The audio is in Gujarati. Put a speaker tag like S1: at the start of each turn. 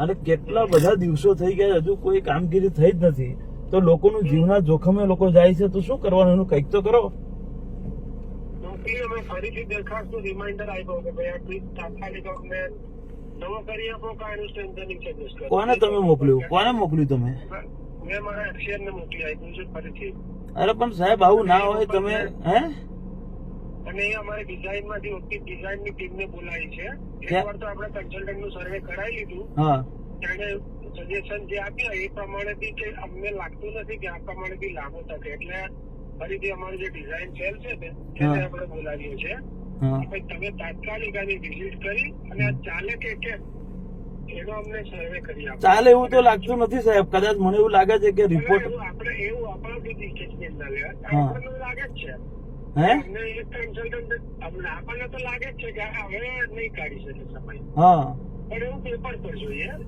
S1: અને કેટલા બધા દિવસો થઈ ગયા હજુ કોઈ કામગીરી થઈ જ નથી. તો લોકોનું જીવના જોખમે લોકો જાય છે તો શું કરવાનું? એનું કંઈક તો કરો.
S2: અમે ફરીથી દરખાસ્તનું રિમાઇન્ડર આપ્યો કે ભાઈ આ ટ્વીટ તાત્કાલિક અમને નવો કરી આપો કે સ્ટ્રેન્થનિંગ સજેસ્ટ
S1: કોને તમે મોકલ્યું? કોને મોકલ્યું તમે?
S2: મેં મારા મોકલી આપ્યું છે ફરીથી.
S1: અરે પણ સાહેબ આવું ના હોય તમે હે?
S2: અને અમારે ડિઝાઇનમાંથી ઓછી ડિઝાઇનની ટીમ ને બોલાવી છે? એકવાર તો આપણે કન્સલ્ટન્ટનું સર્વે કરાવી લીધું. તેને સજેશન જે આપ્યા એ પ્રમાણે બી કે અમને લાગતું નથી કે આ પ્રમાણે બી લાગુ થશે. એટલે ફરીથી અમારું જે ડિઝાઇન સેલ છે ને એને આપણે બોલાવીએ છીએ. તમે તાત્કાલિક આની વિઝિટ કરી અને આ ચાલે કે કેમ? એનો અમને સર્વે કરી આપો.
S1: ચાલે એવું તો લાગતું નથી સાહેબ. કદાચ મને એવું લાગે છે કે રિપોર્ટ
S2: આપણે એવું આપણા. લાગે જ છે.
S1: હે?
S2: અમને એક કન્સલ્ટન્ટ અમને આપણને તો લાગે જ છે કે હવે નહીં કાઢી શકે સમય.
S1: હા.
S2: પણ એવું પેપર પર જોઈએ.